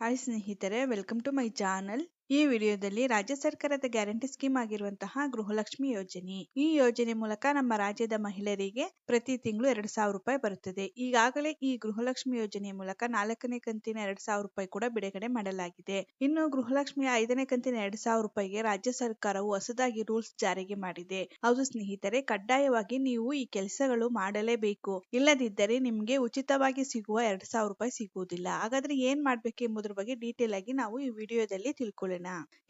Hi ஸ்நேహిತரே welcome to my channel ಈ ವಿಡಿಯೋದಲ್ಲಿ ರಾಜ್ಯ ಸರ್ಕಾರದ ಗ್ಯಾರಂಟಿ ಸ್ಕೀಮ್ ಆಗಿರುವಂತಹ ಗೃಹಲಕ್ಷ್ಮಿ ಯೋಜನೆ. ಈ ಯೋಜನೆ ಮೂಲಕ ನಮ್ಮ ರಾಜ್ಯದ ಮಹಿಳೆಯರಿಗೆ ಪ್ರತಿ ತಿಂಗಳು ಎರಡ್ ಸಾವಿರ ರೂಪಾಯಿ ಬರುತ್ತದೆ. ಈಗಾಗಲೇ ಈ ಗೃಹಲಕ್ಷ್ಮಿ ಯೋಜನೆ ಮೂಲಕ ನಾಲ್ಕನೇ ಕಂತಿನ ಎರಡ್ ಸಾವಿರ ರೂಪಾಯಿ ಕೂಡ ಬಿಡುಗಡೆ ಮಾಡಲಾಗಿದೆ. ಇನ್ನು ಗೃಹಲಕ್ಷ್ಮಿಯ ಐದನೇ ಕಂತಿನ ಎರಡ್ ಸಾವಿರ ರೂಪಾಯಿಗೆ ರಾಜ್ಯ ಸರ್ಕಾರವು ಹೊಸದಾಗಿ ರೂಲ್ಸ್ ಜಾರಿಗೆ ಮಾಡಿದೆ. ಹೌದು ಸ್ನೇಹಿತರೆ, ಕಡ್ಡಾಯವಾಗಿ ನೀವು ಈ ಕೆಲಸಗಳು ಮಾಡಲೇಬೇಕು. ಇಲ್ಲದಿದ್ದರೆ ನಿಮ್ಗೆ ಉಚಿತವಾಗಿ ಸಿಗುವ ಎರಡ್ ಸಾವಿರ ರೂಪಾಯಿ ಸಿಗುವುದಿಲ್ಲ. ಹಾಗಾದ್ರೆ ಏನ್ ಮಾಡ್ಬೇಕು ಎಂಬುದರ ಬಗ್ಗೆ ಡೀಟೇಲ್ ಆಗಿ ನಾವು ಈ ವಿಡಿಯೋದಲ್ಲಿ ತಿಳ್ಕೊಳ್ಳೋಣ.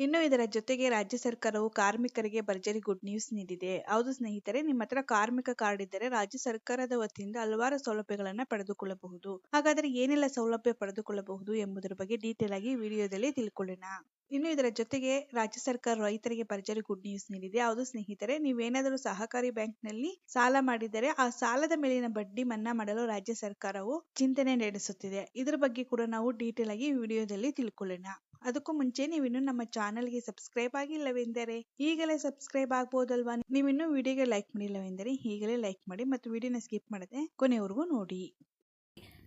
ಇನ್ನು ಇದರ ಜೊತೆಗೆ ರಾಜ್ಯ ಸರ್ಕಾರವು ಕಾರ್ಮಿಕರಿಗೆ ಭರ್ಜರಿ ಗುಡ್ ನ್ಯೂಸ್ ನೀಡಿದೆ. ಹೌದು ಸ್ನೇಹಿತರೆ, ನಿಮ್ಮ ಹತ್ರ ಕಾರ್ಮಿಕ ಕಾರ್ಡ್ ಇದ್ದರೆ ರಾಜ್ಯ ಸರ್ಕಾರದ ವತಿಯಿಂದ ಹಲವಾರು ಸೌಲಭ್ಯಗಳನ್ನ ಪಡೆದುಕೊಳ್ಳಬಹುದು. ಹಾಗಾದ್ರೆ ಏನೆಲ್ಲ ಸೌಲಭ್ಯ ಪಡೆದುಕೊಳ್ಳಬಹುದು ಎಂಬುದರ ಬಗ್ಗೆ ಡೀಟೇಲ್ ಆಗಿ ವಿಡಿಯೋದಲ್ಲಿ ತಿಳ್ಕೊಳ್ಳೋಣ. ಇನ್ನು ಇದರ ಜೊತೆಗೆ ರಾಜ್ಯ ಸರ್ಕಾರ ರೈತರಿಗೆ ಭರ್ಜರಿ ಗುಡ್ ನ್ಯೂಸ್ ನೀಡಿದೆ. ಹೌದು ಸ್ನೇಹಿತರೆ, ನೀವೇನಾದರೂ ಸಹಕಾರಿ ಬ್ಯಾಂಕ್ನಲ್ಲಿ ಸಾಲ ಮಾಡಿದರೆ ಆ ಸಾಲದ ಮೇಲಿನ ಬಡ್ಡಿ ಮನ್ನಾ ಮಾಡಲು ರಾಜ್ಯ ಸರ್ಕಾರವು ಚಿಂತನೆ ನಡೆಸುತ್ತಿದೆ. ಇದರ ಬಗ್ಗೆ ಕೂಡ ನಾವು ಡೀಟೇಲ್ ಆಗಿ ವಿಡಿಯೋದಲ್ಲಿ ತಿಳ್ಕೊಳ್ಳೋಣ. ಅದಕ್ಕೂ ಮುಂಚೆ ನೀವಿನ್ನು ನಮ್ಮ ಚಾನಲ್ಗೆ ಸಬ್ಸ್ಕ್ರೈಬ್ ಆಗಿಲ್ಲವೆಂದರೆ ಈಗಲೇ ಸಬ್ಸ್ಕ್ರೈಬ್ ಆಗ್ಬೋದಲ್ವಾ? ನೀವಿನ್ನು ವಿಡಿಯೋಗೆ ಲೈಕ್ ಮಾಡಿಲ್ಲವೆಂದರೆ ಈಗಲೇ ಲೈಕ್ ಮಾಡಿ ಮತ್ತು ವಿಡಿಯೋನ ಸ್ಕಿಪ್ ಮಾಡದೆ ಕೊನೆವರೆಗೂ ನೋಡಿ.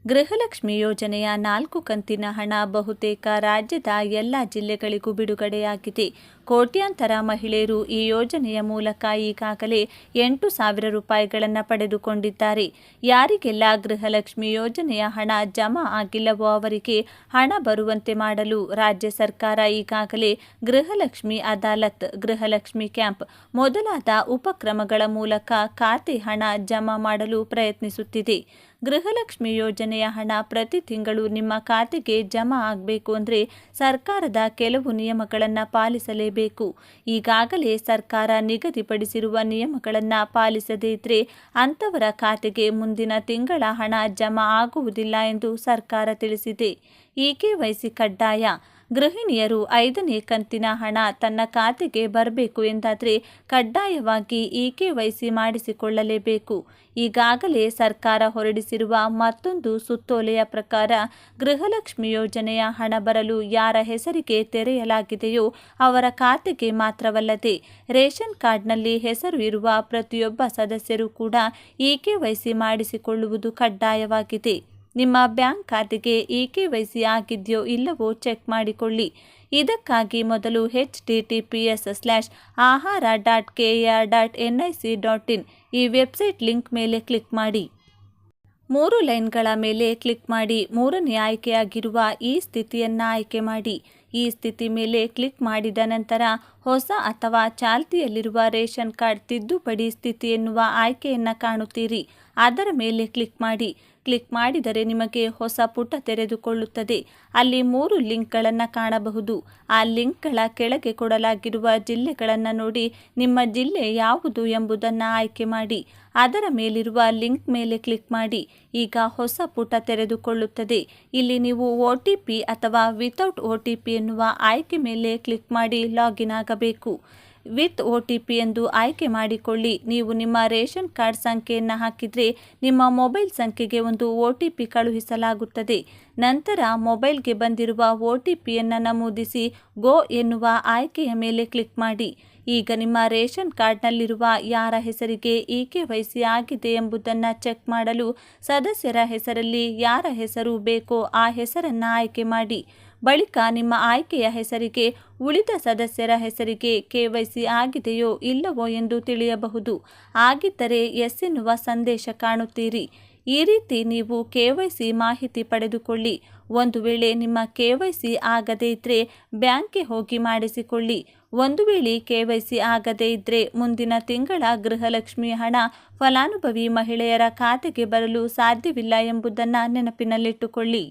ಗೃಹಲಕ್ಷ್ಮಿ ಯೋಜನೆಯ ನಾಲ್ಕು ಕಂತಿನ ಹಣ ಬಹುತೇಕ ರಾಜ್ಯದ ಎಲ್ಲ ಜಿಲ್ಲೆಗಳಿಗೂ ಬಿಡುಗಡೆಯಾಗಿದೆ. ಕೋಟ್ಯಾಂತರ ಮಹಿಳೆಯರು ಈ ಯೋಜನೆಯ ಮೂಲಕ ಈಗಾಗಲೇ ಎಂಟು ಸಾವಿರ ರೂಪಾಯಿಗಳನ್ನು ಪಡೆದುಕೊಂಡಿದ್ದಾರೆ. ಯಾರಿಗೆಲ್ಲ ಗೃಹಲಕ್ಷ್ಮಿ ಯೋಜನೆಯ ಹಣ ಜಮಾ ಆಗಿಲ್ಲವೋ ಅವರಿಗೆ ಹಣ ಬರುವಂತೆ ಮಾಡಲು ರಾಜ್ಯ ಸರ್ಕಾರ ಈಗಾಗಲೇ ಗೃಹಲಕ್ಷ್ಮಿ ಅದಾಲತ್, ಗೃಹಲಕ್ಷ್ಮಿ ಕ್ಯಾಂಪ್ ಮೊದಲಾದ ಉಪಕ್ರಮಗಳ ಮೂಲಕ ಖಾತೆ ಹಣ ಜಮಾ ಮಾಡಲು ಪ್ರಯತ್ನಿಸುತ್ತಿದೆ. ಗೃಹಲಕ್ಷ್ಮಿ ಯೋಜನೆಯ ಹಣ ಪ್ರತಿ ತಿಂಗಳು ನಿಮ್ಮ ಖಾತೆಗೆ ಜಮಾ ಆಗಬೇಕು ಅಂದರೆ ಸರ್ಕಾರದ ಕೆಲವು ನಿಯಮಗಳನ್ನು ಪಾಲಿಸಲೇಬೇಕು. ಈಗಾಗಲೇ ಸರ್ಕಾರ ನಿಗದಿಪಡಿಸಿರುವ ನಿಯಮಗಳನ್ನು ಪಾಲಿಸದೇ ಇದ್ರೆ ಅಂಥವರ ಖಾತೆಗೆ ಮುಂದಿನ ತಿಂಗಳ ಹಣ ಜಮಾ ಆಗುವುದಿಲ್ಲ ಎಂದು ಸರ್ಕಾರ ತಿಳಿಸಿದೆ. ಈ ಕೆವೈಸಿ ಕಡ್ಡಾಯ. ಗೃಹಿಣಿಯರು ಐದನೇ ಕಂತಿನ ಹಣ ತನ್ನ ಖಾತೆಗೆ ಬರಬೇಕು ಎಂದಾದರೆ ಕಡ್ಡಾಯವಾಗಿ ಇ ಕೆ ವೈಸಿ ಮಾಡಿಸಿಕೊಳ್ಳಲೇಬೇಕು. ಈಗಾಗಲೇ ಸರ್ಕಾರ ಹೊರಡಿಸಿರುವ ಮತ್ತೊಂದು ಸುತ್ತೋಲೆಯ ಪ್ರಕಾರ ಗೃಹಲಕ್ಷ್ಮಿ ಯೋಜನೆಯ ಹಣ ಬರಲು ಯಾರ ಹೆಸರಿಗೆ ತೆರೆಯಲಾಗಿದೆಯೋ ಅವರ ಖಾತೆಗೆ ಮಾತ್ರವಲ್ಲದೆ ರೇಷನ್ ಕಾರ್ಡ್ನಲ್ಲಿ ಹೆಸರು ಇರುವ ಪ್ರತಿಯೊಬ್ಬ ಸದಸ್ಯರು ಕೂಡ ಇ ಕೆ ವೈಸಿ ಮಾಡಿಸಿಕೊಳ್ಳುವುದು ಕಡ್ಡಾಯವಾಗಿದೆ. ನಿಮ್ಮ ಬ್ಯಾಂಕ್ ಖಾತೆಗೆ ಇ ಕೆ ವೈಸಿ ಆಗಿದೆಯೋ ಇಲ್ಲವೋ ಚೆಕ್ ಮಾಡಿಕೊಳ್ಳಿ. ಇದಕ್ಕಾಗಿ ಮೊದಲು H D T P S slash Ahara dot K R dot N I C dot in ಈ ವೆಬ್ಸೈಟ್ ಲಿಂಕ್ ಮೇಲೆ ಕ್ಲಿಕ್ ಮಾಡಿ. ಮೂರು ಲೈನ್ಗಳ ಮೇಲೆ ಕ್ಲಿಕ್ ಮಾಡಿ. ಮೂರನೇ ಆಯ್ಕೆಯಾಗಿರುವ ಈ ಸ್ಥಿತಿಯನ್ನು ಆಯ್ಕೆ ಮಾಡಿ. ಈ ಸ್ಥಿತಿ ಮೇಲೆ ಕ್ಲಿಕ್ ಮಾಡಿದ ನಂತರ ಹೊಸ ಅಥವಾ ಚಾಲ್ತಿಯಲ್ಲಿರುವ ರೇಷನ್ ಕಾರ್ಡ್ ತಿದ್ದುಪಡಿ ಸ್ಥಿತಿ ಎನ್ನುವ ಆಯ್ಕೆಯನ್ನು ಕಾಣುತ್ತೀರಿ. ಅದರ ಮೇಲೆ ಕ್ಲಿಕ್ ಮಾಡಿ. ಕ್ಲಿಕ್ ಮಾಡಿದರೆ ನಿಮಗೆ ಹೊಸ ಪುಟ ತೆರೆದುಕೊಳ್ಳುತ್ತದೆ. ಅಲ್ಲಿ ಮೂರು ಲಿಂಕ್ಗಳನ್ನು ಕಾಣಬಹುದು. ಆ ಲಿಂಕ್ಗಳ ಕೆಳಗೆ ಕೊಡಲಾಗಿರುವ ಜಿಲ್ಲೆಗಳನ್ನು ನೋಡಿ ನಿಮ್ಮ ಜಿಲ್ಲೆ ಯಾವುದು ಎಂಬುದನ್ನು ಆಯ್ಕೆ ಮಾಡಿ. ಅದರ ಮೇಲಿರುವ ಲಿಂಕ್ ಮೇಲೆ ಕ್ಲಿಕ್ ಮಾಡಿ. ಈಗ ಹೊಸ ಪುಟ ತೆರೆದುಕೊಳ್ಳುತ್ತದೆ. ಇಲ್ಲಿ ನೀವು ಒ ಅಥವಾ ವಿತೌಟ್ ಒ ಟಿ ಎನ್ನುವ ಆಯ್ಕೆ ಮೇಲೆ ಕ್ಲಿಕ್ ಮಾಡಿ ಲಾಗಿನ್ ಆಗಬೇಕು. ವಿತ್ ಒ ಟಿ ಪಿ ಎಂದು ಆಯ್ಕೆ ಮಾಡಿಕೊಳ್ಳಿ. ನೀವು ನಿಮ್ಮ ರೇಷನ್ ಕಾರ್ಡ್ ಸಂಖ್ಯೆಯನ್ನು ಹಾಕಿದರೆ ನಿಮ್ಮ ಮೊಬೈಲ್ ಸಂಖ್ಯೆಗೆ ಒಂದು ಒ ಟಿ ಪಿ ಕಳುಹಿಸಲಾಗುತ್ತದೆ. ನಂತರ ಮೊಬೈಲ್ಗೆ ಬಂದಿರುವ ಒ ಟಿ ಪಿಯನ್ನು ನಮೂದಿಸಿ ಗೋ ಎನ್ನುವ ಆಯ್ಕೆಯ ಮೇಲೆ ಕ್ಲಿಕ್ ಮಾಡಿ. ಈಗ ನಿಮ್ಮ ರೇಷನ್ ಕಾರ್ಡ್ನಲ್ಲಿರುವ ಯಾರ ಹೆಸರಿಗೆ ಇ ಕೆ ವೈಸಿ ಆಗಿದೆ ಎಂಬುದನ್ನು ಚೆಕ್ ಮಾಡಲು ಸದಸ್ಯರ ಹೆಸರಲ್ಲಿ ಯಾರ ಹೆಸರು ಬೇಕೋ ಆ ಹೆಸರನ್ನು ಆಯ್ಕೆ ಮಾಡಿ. ಬಳಿಕ ನಿಮ್ಮ ಆಯ್ಕೆಯ ಹೆಸರಿಗೆ, ಉಳಿದ ಸದಸ್ಯರ ಹೆಸರಿಗೆ ಕೆವೈಸಿ ಆಗಿದೆಯೋ ಇಲ್ಲವೋ ಎಂದು ತಿಳಿಯಬಹುದು. ಆಗಿದ್ದರೆ ಎಸ್ ಎನ್ನುವ ಸಂದೇಶ ಕಾಣುತ್ತೀರಿ. ಈ ರೀತಿ ನೀವು ಕೆವೈಸಿ ಮಾಹಿತಿ ಪಡೆದುಕೊಳ್ಳಿ. ಒಂದು ವೇಳೆ ನಿಮ್ಮ ಕೆವೈಸಿ ಆಗದೇ ಇದ್ದರೆ ಬ್ಯಾಂಕ್ಗೆ ಹೋಗಿ ಮಾಡಿಸಿಕೊಳ್ಳಿ. ಒಂದು ವೇಳೆ ಕೆವೈಸಿ ಆಗದೇ ಇದ್ದರೆ ಮುಂದಿನ ತಿಂಗಳ ಗೃಹಲಕ್ಷ್ಮಿ ಹಣ ಫಲಾನುಭವಿ ಮಹಿಳೆಯರ ಖಾತೆಗೆ ಬರಲು ಸಾಧ್ಯವಿಲ್ಲ ಎಂಬುದನ್ನು ನೆನಪಿನಲ್ಲಿಟ್ಟುಕೊಳ್ಳಿ.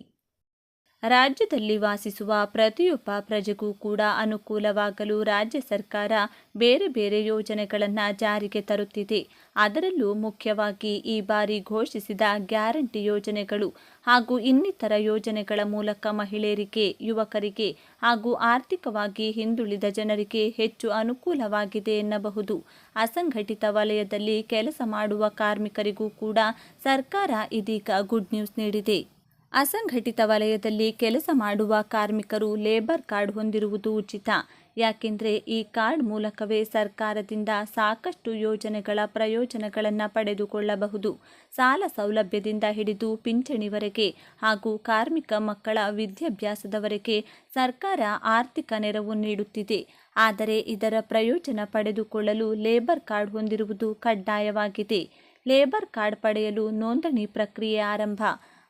ರಾಜ್ಯದಲ್ಲಿ ವಾಸಿಸುವ ಪ್ರತಿಯೊಬ್ಬ ಪ್ರಜೆಗೂ ಕೂಡ ಅನುಕೂಲವಾಗಲು ರಾಜ್ಯ ಸರ್ಕಾರ ಬೇರೆ ಬೇರೆ ಯೋಜನೆಗಳನ್ನು ಜಾರಿಗೆ ತರುತ್ತಿದೆ. ಅದರಲ್ಲೂ ಮುಖ್ಯವಾಗಿ ಈ ಬಾರಿ ಘೋಷಿಸಿದ ಗ್ಯಾರಂಟಿ ಯೋಜನೆಗಳು ಹಾಗೂ ಇನ್ನಿತರ ಯೋಜನೆಗಳ ಮೂಲಕ ಮಹಿಳೆಯರಿಗೆ, ಯುವಕರಿಗೆ ಹಾಗೂ ಆರ್ಥಿಕವಾಗಿ ಹಿಂದುಳಿದ ಜನರಿಗೆ ಹೆಚ್ಚು ಅನುಕೂಲವಾಗಿದೆ ಎನ್ನಬಹುದು. ಅಸಂಘಟಿತ ವಲಯದಲ್ಲಿ ಕೆಲಸ ಮಾಡುವ ಕಾರ್ಮಿಕರಿಗೂ ಕೂಡ ಸರ್ಕಾರ ಇದೀಗ ಗುಡ್ ನ್ಯೂಸ್ ನೀಡಿದೆ. ಅಸಂಘಟಿತ ವಲಯದಲ್ಲಿ ಕೆಲಸ ಮಾಡುವ ಕಾರ್ಮಿಕರು ಲೇಬರ್ ಕಾರ್ಡ್ ಹೊಂದಿರುವುದು ಉಚಿತ. ಯಾಕೆಂದರೆ ಈ ಕಾರ್ಡ್ ಮೂಲಕವೇ ಸರ್ಕಾರದಿಂದ ಸಾಕಷ್ಟು ಯೋಜನೆಗಳ ಪ್ರಯೋಜನಗಳನ್ನು ಪಡೆದುಕೊಳ್ಳಬಹುದು. ಸಾಲ ಸೌಲಭ್ಯದಿಂದ ಹಿಡಿದು ಪಿಂಚಣಿವರೆಗೆ ಹಾಗೂ ಕಾರ್ಮಿಕ ಮಕ್ಕಳ ವಿದ್ಯಾಭ್ಯಾಸದವರೆಗೆ ಸರ್ಕಾರ ಆರ್ಥಿಕ ನೆರವು ನೀಡುತ್ತಿದೆ. ಆದರೆ ಇದರ ಪ್ರಯೋಜನ ಪಡೆದುಕೊಳ್ಳಲು ಲೇಬರ್ ಕಾರ್ಡ್ ಹೊಂದಿರುವುದು ಕಡ್ಡಾಯವಾಗಿದೆ. ಲೇಬರ್ ಕಾರ್ಡ್ ಪಡೆಯಲು ನೋಂದಣಿ ಪ್ರಕ್ರಿಯೆ ಆರಂಭ.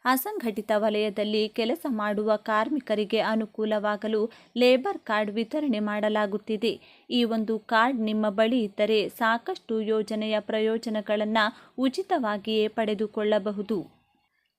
ಅಸಂಘಟಿತ ವಲಯದಲ್ಲಿ ಕೆಲಸ ಮಾಡುವ ಕಾರ್ಮಿಕರಿಗೆ ಅನುಕೂಲವಾಗಲು ಲೇಬರ್ ಕಾರ್ಡ್ ವಿತರಣೆ ಮಾಡಲಾಗುತ್ತಿದೆ. ಈ ಒಂದು ಕಾರ್ಡ್ ನಿಮ್ಮ ಬಳಿ ಇದ್ದರೆ ಸಾಕಷ್ಟು ಯೋಜನೆಯ ಪ್ರಯೋಜನಗಳನ್ನು ಉಚಿತವಾಗಿಯೇ ಪಡೆದುಕೊಳ್ಳಬಹುದು.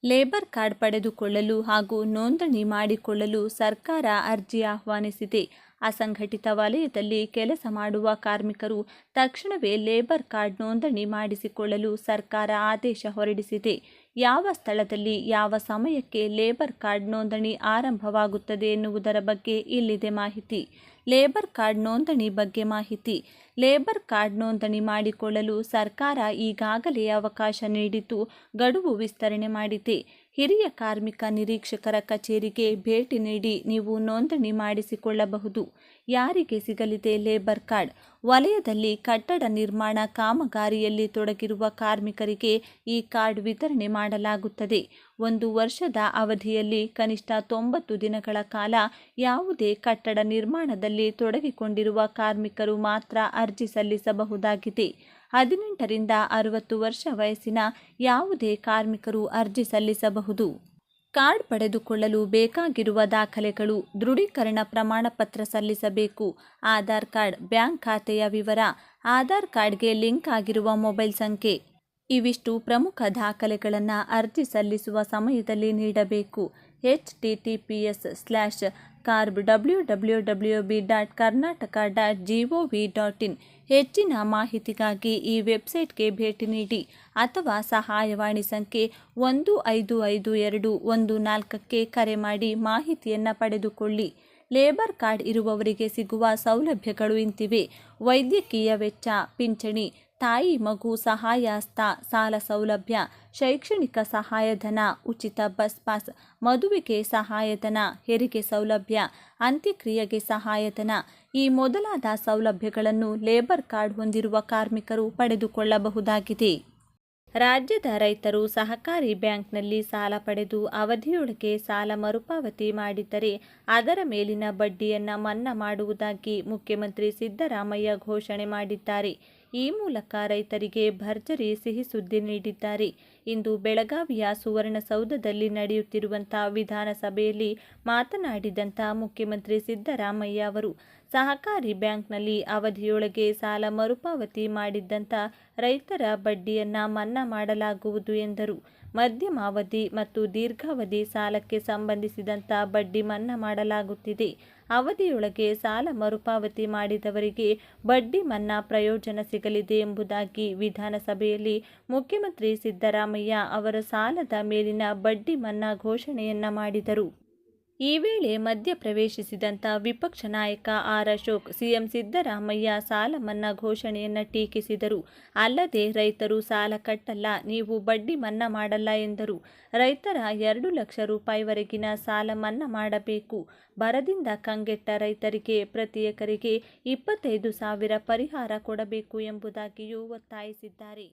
ಲೇಬರ್ ಕಾರ್ಡ್ ಪಡೆದುಕೊಳ್ಳಲು ಹಾಗೂ ನೋಂದಣಿ ಮಾಡಿಕೊಳ್ಳಲು ಸರ್ಕಾರ ಅರ್ಜಿ ಆಹ್ವಾನಿಸಿದೆ. ಅಸಂಘಟಿತ ವಲಯದಲ್ಲಿ ಕೆಲಸ ಮಾಡುವ ಕಾರ್ಮಿಕರು ತಕ್ಷಣವೇ ಲೇಬರ್ ಕಾರ್ಡ್ ನೋಂದಣಿ ಮಾಡಿಸಿಕೊಳ್ಳಲು ಸರ್ಕಾರ ಆದೇಶ ಹೊರಡಿಸಿದೆ. ಯಾವ ಸ್ಥಳದಲ್ಲಿ ಯಾವ ಸಮಯಕ್ಕೆ ಲೇಬರ್ ಕಾರ್ಡ್ ನೋಂದಣಿ ಆರಂಭವಾಗುತ್ತದೆ ಎನ್ನುವುದರ ಬಗ್ಗೆ ಇಲ್ಲಿದೆ ಮಾಹಿತಿ. ಲೇಬರ್ ಕಾರ್ಡ್ ನೋಂದಣಿ ಬಗ್ಗೆ ಮಾಹಿತಿ. ಲೇಬರ್ ಕಾರ್ಡ್ ನೋಂದಣಿ ಮಾಡಿಕೊಳ್ಳಲು ಸರ್ಕಾರ ಈಗಾಗಲೇ ಅವಕಾಶ ನೀಡಿದ್ದು ಗಡುವು ವಿಸ್ತರಣೆ ಮಾಡಿದೆ. ಹಿರಿಯ ಕಾರ್ಮಿಕ ನಿರೀಕ್ಷಕರ ಕಚೇರಿಗೆ ಭೇಟಿ ನೀಡಿ ನೀವು ನೋಂದಣಿ ಮಾಡಿಸಿಕೊಳ್ಳಬಹುದು. ಯಾರಿಗೆ ಸಿಗಲಿದೆ ಲೇಬರ್ ಕಾರ್ಡ್? ವಲಯದಲ್ಲಿ ಕಟ್ಟಡ ನಿರ್ಮಾಣ ಕಾಮಗಾರಿಯಲ್ಲಿ ತೊಡಗಿರುವ ಕಾರ್ಮಿಕರಿಗೆ ಈ ಕಾರ್ಡ್ ವಿತರಣೆ ಮಾಡಲಾಗುತ್ತದೆ. ಒಂದು ವರ್ಷದ ಅವಧಿಯಲ್ಲಿ ಕನಿಷ್ಠ ತೊಂಬತ್ತು ದಿನಗಳ ಕಾಲ ಯಾವುದೇ ಕಟ್ಟಡ ನಿರ್ಮಾಣದಲ್ಲಿ ತೊಡಗಿಕೊಂಡಿರುವ ಕಾರ್ಮಿಕರು ಮಾತ್ರ ಅರ್ಜಿ ಸಲ್ಲಿಸಬಹುದಾಗಿದೆ. ಹದಿನೆಂಟರಿಂದ ಅರವತ್ತು ವರ್ಷ ವಯಸ್ಸಿನ ಯಾವುದೇ ಕಾರ್ಮಿಕರು ಅರ್ಜಿ ಸಲ್ಲಿಸಬಹುದು. ಕಾರ್ಡ್ ಪಡೆದುಕೊಳ್ಳಲು ಬೇಕಾಗಿರುವ ದಾಖಲೆಗಳು, ದೃಢೀಕರಣ ಪ್ರಮಾಣಪತ್ರ ಸಲ್ಲಿಸಬೇಕು. ಆಧಾರ್ ಕಾರ್ಡ್, ಬ್ಯಾಂಕ್ ಖಾತೆಯ ವಿವರ, ಆಧಾರ್ ಕಾರ್ಡ್ಗೆ ಲಿಂಕ್ ಆಗಿರುವ ಮೊಬೈಲ್ ಸಂಖ್ಯೆ. ಇವಿಷ್ಟು ಪ್ರಮುಖ ದಾಖಲೆಗಳನ್ನು ಅರ್ಜಿ ಸಲ್ಲಿಸುವ ಸಮಯದಲ್ಲಿ ನೀಡಬೇಕು. H T T P S slash carb W W W B dot Karnataka dot G O V dot in ಹೆಚ್ಚಿನ ಮಾಹಿತಿಗಾಗಿ ಈ ವೆಬ್ಸೈಟ್ಗೆ ಭೇಟಿ ನೀಡಿ ಅಥವಾ ಸಹಾಯವಾಣಿ ಸಂಖ್ಯೆ ಒಂದು ಐದು ಐದು ಎರಡು ಒಂದು ನಾಲ್ಕಕ್ಕೆ ಕರೆ ಮಾಡಿ ಮಾಹಿತಿಯನ್ನು ಪಡೆದುಕೊಳ್ಳಿ. ಲೇಬರ್ ಕಾರ್ಡ್ ಇರುವವರಿಗೆ ಸಿಗುವ ಸೌಲಭ್ಯಗಳು ಇಂತಿವೆ. ವೈದ್ಯಕೀಯ ವೆಚ್ಚ, ಪಿಂಚಣಿ ತಾಯಿ, ಮಗು ಸಹಾಯಸ್ತ ಸಾಲ ಸೌಲಭ್ಯ, ಶೈಕ್ಷಣಿಕ ಸಹಾಯಧನ, ಉಚಿತ ಬಸ್ ಪಾಸ್, ಮದುವೆಗೆ ಸಹಾಯಧನ, ಹೆರಿಗೆ ಸೌಲಭ್ಯ, ಅಂತ್ಯಕ್ರಿಯೆಗೆ ಸಹಾಯಧನ ಈ ಮೊದಲಾದ ಸೌಲಭ್ಯಗಳನ್ನು ಲೇಬರ್ ಕಾರ್ಡ್ ಹೊಂದಿರುವ ಕಾರ್ಮಿಕರು ಪಡೆದುಕೊಳ್ಳಬಹುದಾಗಿದೆ. ರಾಜ್ಯದ ರೈತರು ಸಹಕಾರಿ ಬ್ಯಾಂಕ್ನಲ್ಲಿ ಸಾಲ ಪಡೆದು ಅವಧಿಯೊಳಗೆ ಸಾಲ ಮರುಪಾವತಿ ಮಾಡಿದ್ದರೆ ಅದರ ಮೇಲಿನ ಬಡ್ಡಿಯನ್ನು ಮನ್ನಾ ಮಾಡುವುದಾಗಿ ಮುಖ್ಯಮಂತ್ರಿ ಸಿದ್ದರಾಮಯ್ಯ ಘೋಷಣೆ ಮಾಡಿದ್ದಾರೆ. ಈ ಮೂಲಕ ರೈತರಿಗೆ ಭರ್ಜರಿ ಸಿಹಿ ಸುದ್ದಿ ನೀಡಿದ್ದಾರೆ. ಇಂದು ಬೆಳಗಾವಿಯ ಸುವರ್ಣಸೌಧದಲ್ಲಿ ನಡೆಯುತ್ತಿರುವಂಥ ವಿಧಾನಸಭೆಯಲ್ಲಿ ಮಾತನಾಡಿದಂಥ ಮುಖ್ಯಮಂತ್ರಿ ಸಿದ್ದರಾಮಯ್ಯ ಅವರು ಸಹಕಾರಿ ಬ್ಯಾಂಕ್ನಲ್ಲಿ ಅವಧಿಯೊಳಗೆ ಸಾಲ ಮರುಪಾವತಿ ಮಾಡಿದ್ದಂಥ ರೈತರ ಬಡ್ಡಿಯನ್ನು ಮನ್ನಾ ಮಾಡಲಾಗುವುದು ಎಂದರು. ಮಧ್ಯಮಾವಧಿ ಮತ್ತು ದೀರ್ಘಾವಧಿ ಸಾಲಕ್ಕೆ ಸಂಬಂಧಿಸಿದಂಥ ಬಡ್ಡಿ ಮನ್ನಾ ಮಾಡಲಾಗುತ್ತಿದೆ. ಅವಧಿಯೊಳಗೆ ಸಾಲ ಮರುಪಾವತಿ ಮಾಡಿದವರಿಗೆ ಬಡ್ಡಿ ಮನ್ನಾ ಪ್ರಯೋಜನ ಸಿಗಲಿದೆ ಎಂಬುದಾಗಿ ವಿಧಾನಸಭೆಯಲ್ಲಿ ಮುಖ್ಯಮಂತ್ರಿ ಸಿದ್ದರಾಮಯ್ಯ ಅವರ ಸಾಲದ ಮೇಲಿನ ಬಡ್ಡಿ ಮನ್ನಾ ಘೋಷಣೆಯನ್ನ ಮಾಡಿದರು. ಈ ವೇಳೆ ಮಧ್ಯ ಪ್ರವೇಶಿಸಿದಂಥ ವಿಪಕ್ಷ ನಾಯಕ ಆರ್ ಅಶೋಕ್, ಸಿಎಂ ಸಿದ್ದರಾಮಯ್ಯ ಸಾಲ ಮನ್ನಾ ಘೋಷಣೆಯನ್ನು ಟೀಕಿಸಿದರು. ಅಲ್ಲದೆ ರೈತರು ಸಾಲ ಕಟ್ಟಲ್ಲ, ನೀವು ಬಡ್ಡಿ ಮನ್ನಾ ಮಾಡಲ್ಲ ಎಂದರು. ರೈತರ ಎರಡು ಲಕ್ಷ ರೂಪಾಯಿವರೆಗಿನ ಸಾಲ ಮನ್ನಾ ಮಾಡಬೇಕು. ಬರದಿಂದ ಕಂಗೆಟ್ಟ ರೈತರಿಗೆ ಪ್ರತಿ ಎಕರೆಗೆ ಇಪ್ಪತ್ತೈದು ಸಾವಿರ ಪರಿಹಾರ ಕೊಡಬೇಕು ಎಂಬುದಾಗಿಯೂ ಒತ್ತಾಯಿಸಿದ್ದಾರೆ.